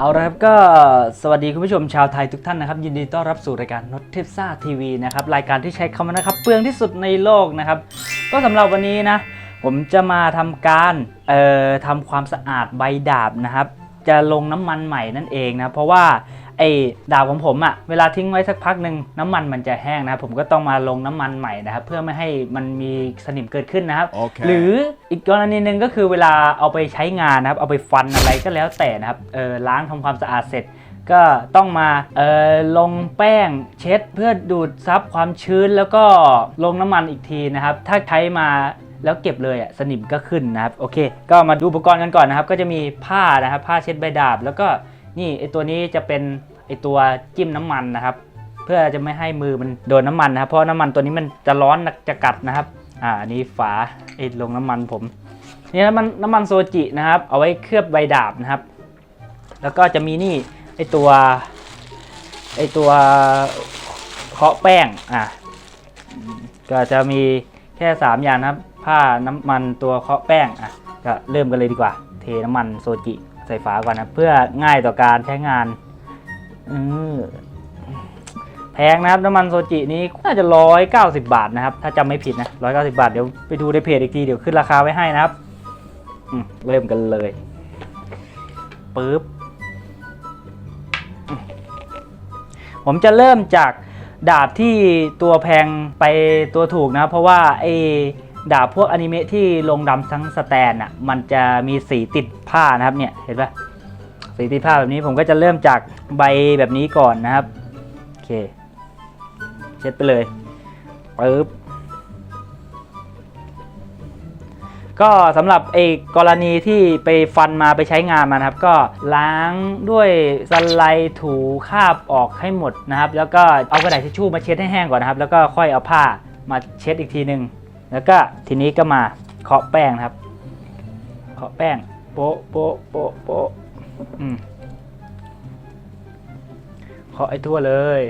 เอาละครับก็สวัสดีคุณผู้ชมชาวไทยทุกท่านนะครับ ยินดีต้อนรับสู่รายการน t เทพซ่าทีวีนะครับรายการที่ใช้คำว่านะครับเปลืองที่สุดในโลกนะครับ ก็สำหรับวันนี้นะ ผมจะมาทำการเอ่อทำความสะอาดใบดาบนะครับ จะลงน้ำมันใหม่นั่นเองนะเพราะว่า ไอ้ดาบของผมอะเวลาทิ้งไว้สักพักหนึ่งน้ำมันมันจะแห้งนะครับผมก็ต้องมาลงน้ำมันใหม่นะครับเพื่อไม่ให้มันมีสนิมเกิดขึ้นนะครับโอเคหรืออีกกรณีหนึ่งก็คือเวลาเอาไปใช้งานนะครับเอาไปฟันอะไรก็แล้วแต่นะครับเออล้างทำความสะอาดเสร็จก็ต้องมาเออลงแป้งเช็ดเพื่อดูดซับความชื้นแล้วก็ลงน้ำมันอีกทีนะครับ ถ้าใช้มาแล้วเก็บเลยอะสนิมก็ขึ้นนะครับโอเค ก็มาดูอุปกรณ์กันก่อนนะครับ ก็จะมีผ้านะครับผ้าเช็ดใบดาบแล้วก็ นี่ไอตัวนี้จะเป็นไอตัวจิ้มน้ำมันนะครับ เพื่อจะไม่ให้มือมันโดนน้ำมันนะครับเพราะน้ำมันตัวนี้มันจะร้อนจะกัดนะครับ อ่านนี้ฝาไอลงน้ำมันผมนี่น้ำมันน้ำมันโซจินะครับ เอาไว้เคลือบใบดาบนะครับ แล้วก็จะมีนี่ไอตัวไอตัวเคาะแป้งอะก็จะมีแค่ 3 อย่างนะครับ ผ้าน้ำมันตัวเคาะแป้งอะก็เริ่มกันเลยดีกว่า เทน้ำมันโซจิ ใส่ฝาก่อนนะ เพื่อง่ายต่อการใช้งานอแพงนะครับน้ำมันโซจินี้น่าจะ 190 บาทนะครับ ถ้าจำไม่ผิดนะ 190 บาท เดี๋ยวไปดูในเพจอีกที เดี๋ยวขึ้นราคาไว้ให้นะครับเริ่มกันเลยปึ๊บผมจะเริ่มจากดาบที่ตัวแพงไปตัวถูกนะ เพราะว่าไอ ดาบพวกอนิเมะที่ลงดำทั้งสแตนอะมันจะมีสีติดผ้านะครับเนี่ยเห็นปะสีติดผ้าแบบนี้ผมก็จะเริ่มจากใบแบบนี้ก่อนนะครับโอเคเช็ดไปเลยปึ๊บก็สำหรับไอ้กรณีที่ไปฟันมาไปใช้งานมานะครับ ก็ล้างด้วยสไลด์ถูคราบออกให้หมดนะครับ แล้วก็เอากระดาษทิชชู่มาเช็ดให้แห้งก่อนนะครับ แล้วก็ค่อยเอาผ้ามาเช็ดอีกทีหนึ่ง แล้วก็ทีนี้ก็มาเคาะแป้งนะครับ เคาะแป้งโปะโปะโปะโปะอืมเคาะไอ้ทั่วเลย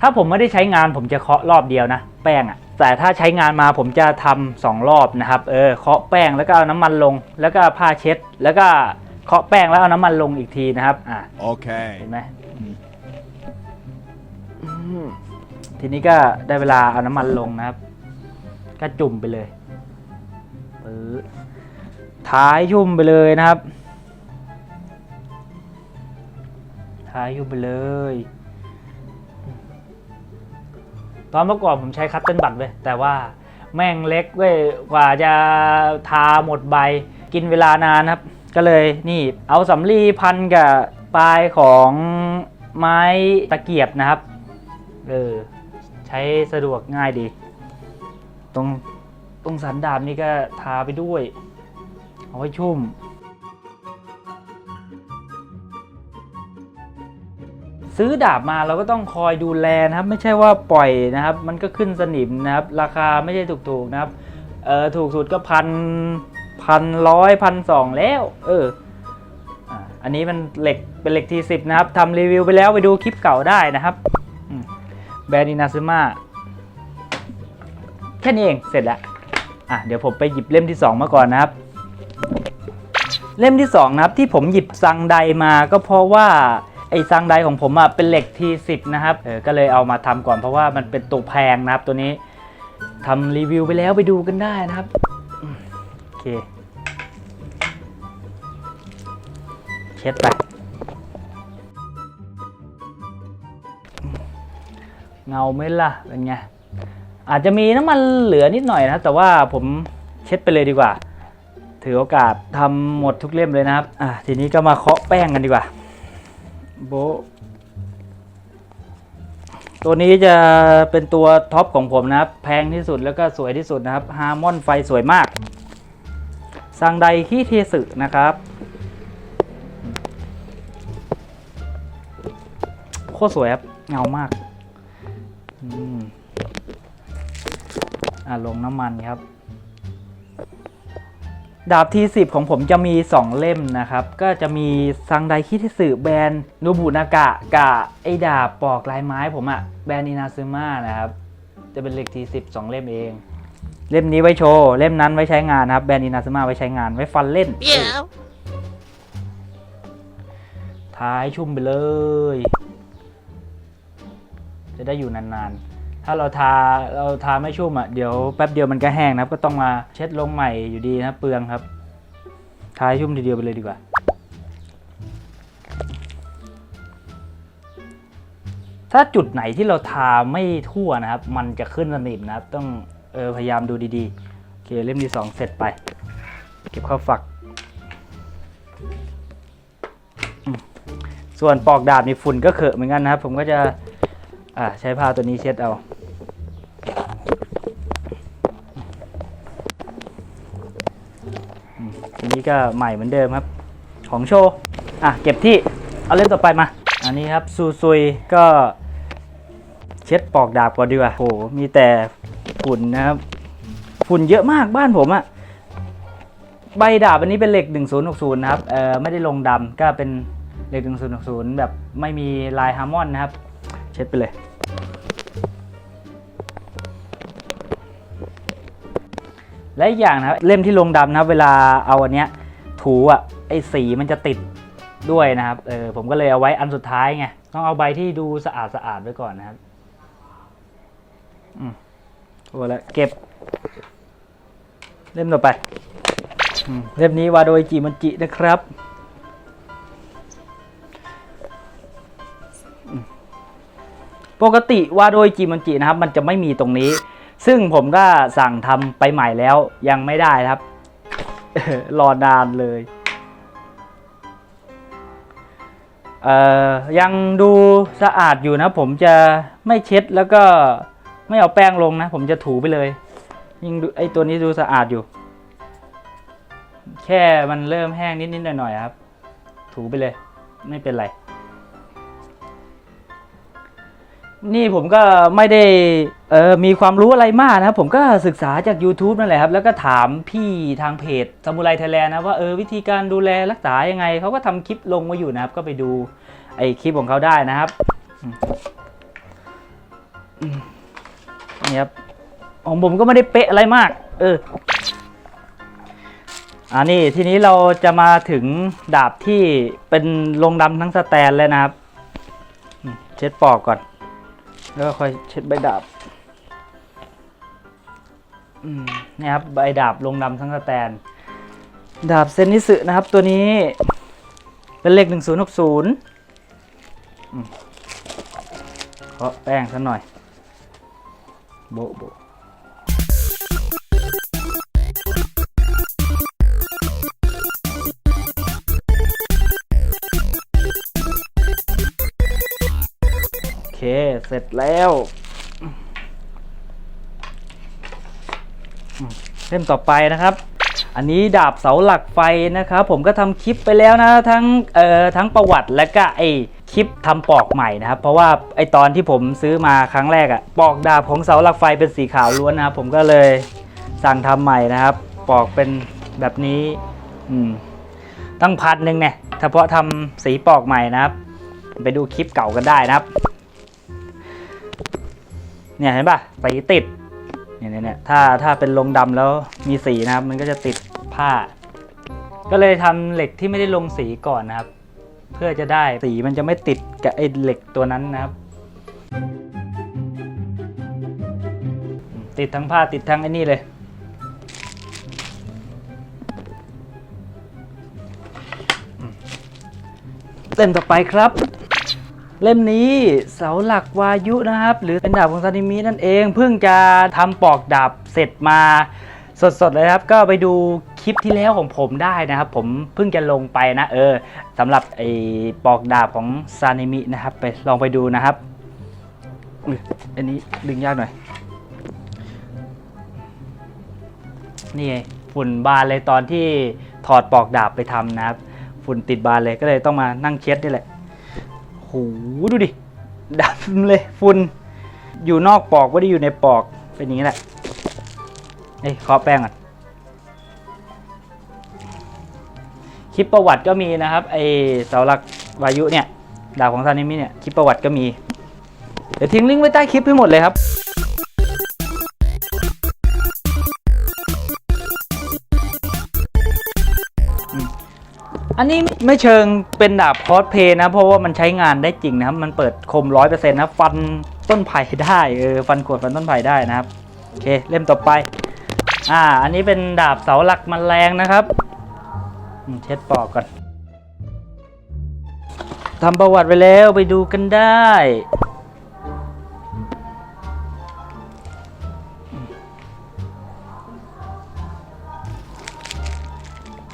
ถ้าผมไม่ได้ใช้งานผมจะเคาะรอบเดียวนะ แป้งอะแต่ถ้าใช้งานมาผมจะทำสองรอบนะครับ เออ เคาะแป้งแล้วก็เอาน้ำมันลง แล้วก็เอาผ้าเช็ด แล้วก็เคาะแป้งแล้วเอาน้ำมันลงอีกทีนะครับ อะ Okay. เห็นไหมอืมอืม ทีนี้ก็ได้เวลาเอาน้ำมันลงนะครับ ก็จุ่มไปเลยปื้อท้ายชุ่มไปเลยนะครับ ท้ายชุ่มไปเลย ตอนเมื่อก่อนผมใช้คัตเติ้ลบัตเว้ยแต่ว่าแม่งเล็กเว้ยกว่าจะทาหมดใบกินเวลานานครับ ก็เลยนี่เอาสำลีพันกับปลายของไม้ตะเกียบนะครับ เออ ใช้สะดวกง่ายดี ตรงตรงสันดาบนี่ก็ทาไปด้วย เอาไว้ชุ่ม ซื้อดาบมาเราก็ต้องคอยดูแลนะครับ ไม่ใช่ว่าปล่อยนะครับ มันก็ขึ้นสนิมนะครับ ราคาไม่ใช่ถูกๆนะครับเออถูกสุดก็พันพันร้อยพันสองแล้ว เอออันนี้มันเหล็กเป็นเหล็กทีสิบนะครับทำรีวิวไปแล้วไปดูคลิปเก่าได้นะครับ แบรนด์อินาซึมะแค่นี้เองเสร็จแล้วอะเดี๋ยวผมไปหยิบเล่มที่สองมาก่อนนะครับ เล่มที่สองนะครับที่ผมหยิบซังไดมาก็เพราะว่าไอ้ซังไดของผมอะเป็นเหล็ก T10 นะครับเออก็เลยเอามาทำก่อนเพราะว่ามันเป็นตัวแพงนะครับตัวนี้ทำรีวิวไปแล้วไปดูกันได้นะครับโอเคเช็ดไป เงาไหมล่ะเป็นไงอาจจะมีน้ำมันเหลือนิดหน่อยนะแต่ว่าผมเช็ดไปเลยดีกว่า ถือโอกาสทำหมดทุกเล่มเลยนะครับอะทีนี้ก็มาเคาะแป้งกันดีกว่าโบตัวนี้จะเป็นตัวท็อปของผมนะครับ แพงที่สุดแล้วก็สวยที่สุดนะครับฮาร์มอนไฟสวยมากซังไดคีเทสึนะครับโคตรสวยครับเงามาก อืมอะลงน้ำมันครับ ดาบทีสิบของผมจะมี 2 เล่มนะครับ ก็จะมีซังไดคิเทสึแบรนด์นูบุนากะกะไอดาบปอกลายไม้ผมอะแบรนด์อินาซึมะนะครับ จะเป็นเหล็กทีสิบสองเล่มเอง เล่มนี้ไว้โชว์ เล่มนั้นไว้ใช้งานนะครับ แบรนด์อินาซึมะไว้ใช้งานไว้ฟันเล่น ท้ายชุ่มไปเลย จะได้อยู่นานๆ ถ้าเราทาเราทาไม่ชุ่มอะเดี๋ยวแป๊บเดียวมันก็แห้งนะครับก็ต้องมาเช็ดลงใหม่อยู่ดีนะเปลืองครับทาให้ชุ่มทีเดียวไปเลยดีกว่าถ้าจุดไหนที่เราทาไม่ทั่วนะครับ มันจะขึ้นสนิมนะครับ ต้องออพยายามดูดีๆ โอเคเล่มที่สองเสร็จไป เก็บเข้าฝัก ส่วนปอกดาบในฝุ่นก็เขอะเหมือนกันนะครับ ผมก็จะ อ่าใช้ผ้าตัวนี้เช็ดเอาอันนี้ก็ใหม่เหมือนเดิมครับ ของโชว์อะเก็บที่เอาเล่มต่อไปมา อันนี้ครับซูซุยก็เช็ดปอกดาบก่อนดีกว่าโหมีแต่ฝุ่นนะครับ ฝุ่นเยอะมากบ้านผมอะใบดาบอันนี้เป็นเหล็ก 1060 นะครับเอ่อไม่ได้ลงดำก็เป็นเหล็ก 1060 แบบไม่มีลายฮาร์มอนนะครับ ช็ดไปเลยและอีกอย่างนะครับเล่มที่ลงดำนะครับเวลาเอาอันเนี้ยถูอะไอ้สีมันจะติดด้วยนะครับเออผมก็เลยเอาไว้อันสุดท้ายไงต้องเอาใบที่ดูสะอาดสะอาดไว้ก่อนนะครับอืมโอ้แล้วเก็บ เล่มต่อไปอเล่มนี้วาโดยจิมันจินะครับ ปกติว่าโดยจิมันจินะครับ มันจะไม่มีตรงนี้ ซึ่งผมก็สั่งทำไปใหม่แล้วยังไม่ได้ครับ รอนานเลยเอ่อยังดูสะอาดอยู่นะ ผมจะไม่เช็ดแล้วก็ไม่เอาแป้งลงนะ ผมจะถูไปเลยยิ่งดูไอตัวนี้ดูสะอาดอยู่ แค่มันเริ่มแห้งนิดๆหน่อยๆครับ ถูไปเลย ไม่เป็นไร นี่ผมก็ไม่ได้เออมีความรู้อะไรมากนะครับ ผมก็ศึกษาจาก YouTube นั่นแหละครับ แล้วก็ถามพี่ทางเพจซามูไรไทยแลนด์นะว่าเออวิธีการดูแลรักษายังไง เขาก็ทำคลิปลงมาอยู่นะครับ ก็ไปดูไอคลิปของเขาได้นะครับนี่ครับของผมก็ไม่ได้เป๊ะอะไรมาก เอออ่านี่ทีนี้เราจะมาถึงดาบที่เป็นลงดำทั้งสแตนแล้วนะครับ เช็ดปอกก่อน แล้วก็ค่อยเช็ดใบดาบอืมเนี่ยครับใบดาบลงดำทั้งสแตน ดาบเซนนิสึนะครับตัวนี้ เป็นเลข1060อืมเคาะแป้งสักหน่อย โบะโบ เคเสร็จแล้วเล่มต่อไปนะครับ อันนี้ดาบเสาหลักไฟนะครับผมก็ทำคลิปไปแล้วนะทั้งเอ่อทั้งประวัติและก็ไอคลิปทำปอกใหม่นะครับ เพราะว่าไอตอนที่ผมซื้อมาครั้งแรกอะปอกดาบของเสาหลักไฟเป็นสีขาวล้วนนะครับผมก็เลยสั่งทำใหม่นะครับ ปอกเป็นแบบนี้อืมตั้งพันหนึ่งเนี่ยเฉพาะทำสีปอกใหม่นะครับ ไปดูคลิปเก่ากันได้นะครับ เนี่ยเห็นปะสีติดเนี่ยเนี่ยถ้าถ้าเป็นลงดำแล้วมีสีนะครับ มันก็จะติดผ้า ก็เลยทำเหล็กที่ไม่ได้ลงสีก่อนนะครับ เพื่อจะได้สีมันจะไม่ติดกับไอ้เหล็กตัวนั้นนะครับ ติดทั้งผ้าติดทั้งไอ้นี่เลยเล่มต่อไปครับ เล่มนี้เสาหลักวายุนะครับ หรือเป็นดาบของซานิมินั่นเองเพิ่งจะทำปอกดาบเสร็จมาสดๆเลยครับ ก็ไปดูคลิปที่แล้วของผมได้นะครับ ผมเพิ่งจะลงไปนะ เออสำหรับไอ้ปอกดาบของซานิมินะครับ ไปลองไปดูนะครับอุ๊ยอันนี้ดึงยากหน่อย นี่ไงฝุ่นบานเลยตอนที่ถอดปอกดาบไปทำนะครับ ฝุ่นติดบานเลยก็เลยต้องมานั่งเช็ดนี่แหละ หดูดิดำเลยฝุ่นอยู่นอกปอกไม่ได้อยู่ในปอกเป็นอย่างนี้แหละเอ้ยขอแป้งก่อนคลิปประวัติก็มีนะครับไอเสาหลักวายุเนี่ยดาบของซานิมิเนี่ยคลิปประวัติก็มี เดี๋ยวทิ้งลิงก์ไว้ใต้คลิปให้หมดเลยครับ อันนี้ไม่เชิงเป็นดาบคอสเพย์นะ เพราะว่ามันใช้งานได้จริงนะครับ มันเปิดคมร้อยเปอร์เซ็นต์นะฟันต้นไผ่ได้เออฟันขวดฟันต้นไผ่ได้นะครับ โอเคเล่มต่อไป อ่า อันนี้เป็นดาบเสาหลักมันแมลงนะครับเช็ดปอกก่อนทำประวัติไปแล้วไปดูกันได้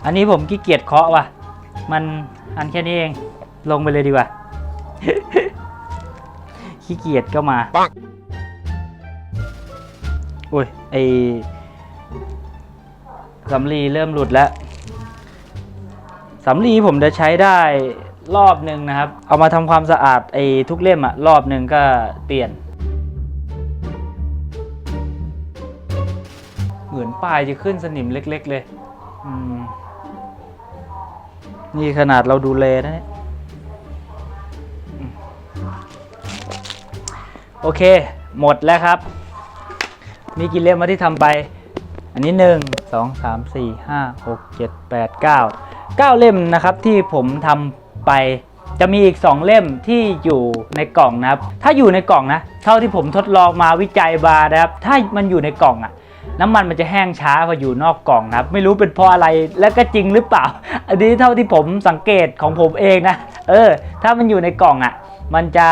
อันนี้ผมขี้เกียจเคาะว่ะ มันอันแค่นี้เอง ลงไปเลยดีกว่า ขี้เกียจก็มาปังอุ้ยไอสำลีเริ่มหลุดแล้วสำลีผมจะใช้ได้รอบหนึ่งนะครับ เอามาทำความสะอาดไอ้ทุกเล่มอะรอบหนึ่งก็เปลี่ยน เหมือนปลายจะขึ้นสนิมเล็ก ๆ เลย อืม นี่ขนาดเราดูแลนะเนี่ยโอเค หมดแล้วครับ มีกี่เล่มมาที่ทำไป อันนี้หนึ่งสองสามสี่ห้าหกเจ็ดแปดเก้าเก้าเล่มนะครับที่ผมทำไปจะมีอีก 2 เล่มที่อยู่ในกล่องนะครับ ถ้าอยู่ในกล่องนะ เท่าที่ผมทดลองมาวิจัยมานะครับ ถ้ามันอยู่ในกล่องอะ น้ำมันมันจะแห้งช้ากว่าอยู่นอกกล่องนะครับ ไม่รู้เป็นเพราะอะไรและก็จริงหรือเปล่า อันนี้เท่าที่ผมสังเกตของผมเองนะเออ ถ้ามันอยู่ในกล่องอะมันจะ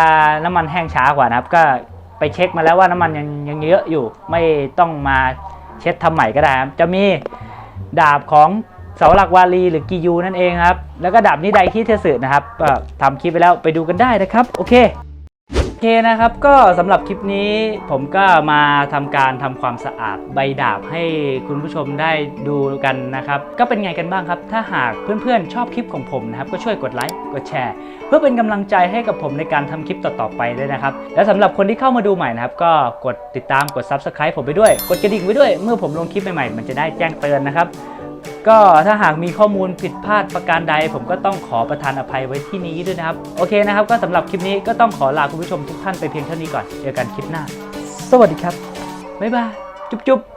น้ำมันแห้งช้ากว่านะครับ ก็ไปเช็คมาแล้วว่าน้ำมันยังยังเยอะอยู่ ไม่ต้องมาเช็ดทำใหม่ก็ได้ครับจะมีดาบของเสาหลักวาลีหรือกิยูนั่นเองครับ แล้วก็ดาบนิไดคิเทสึนะครับทำคลิปไปแล้วไปดูกันได้นะครับ โอเค เคนะครับก็สำหรับคลิปนี้ผมก็มาทำการทำความสะอาดใบดาบให้คุณผู้ชมได้ดูกันนะครับ ก็เป็นไงกันบ้างครับ ถ้าหากเพื่อนๆชอบคลิปของผมนะครับ ก็ช่วยกดไลค์กดแชร์ เพื่อเป็นกำลังใจให้กับผมในการทำคลิปต่อๆไปด้วยนะครับ และสำหรับคนที่เข้ามาดูใหม่นะครับ ก็กดติดตามกด Subscribe ผมไปด้วย กดกระดิ่งไว้ด้วย เมื่อผมลงคลิปใหม่ๆมันจะได้แจ้งเตือนนะครับ ก็ถ้าหากมีข้อมูลผิดพลาดประการใด ผมก็ต้องขอประทานอภัยไว้ที่นี้ด้วยนะครับ โอเคนะครับ ก็สำหรับคลิปนี้ก็ต้องขอลาคุณผู้ชมทุกท่านไปเพียงเท่านี้ก่อน เจอกันคลิปหน้า สวัสดีครับ บ๊ายบาย จุ๊บๆ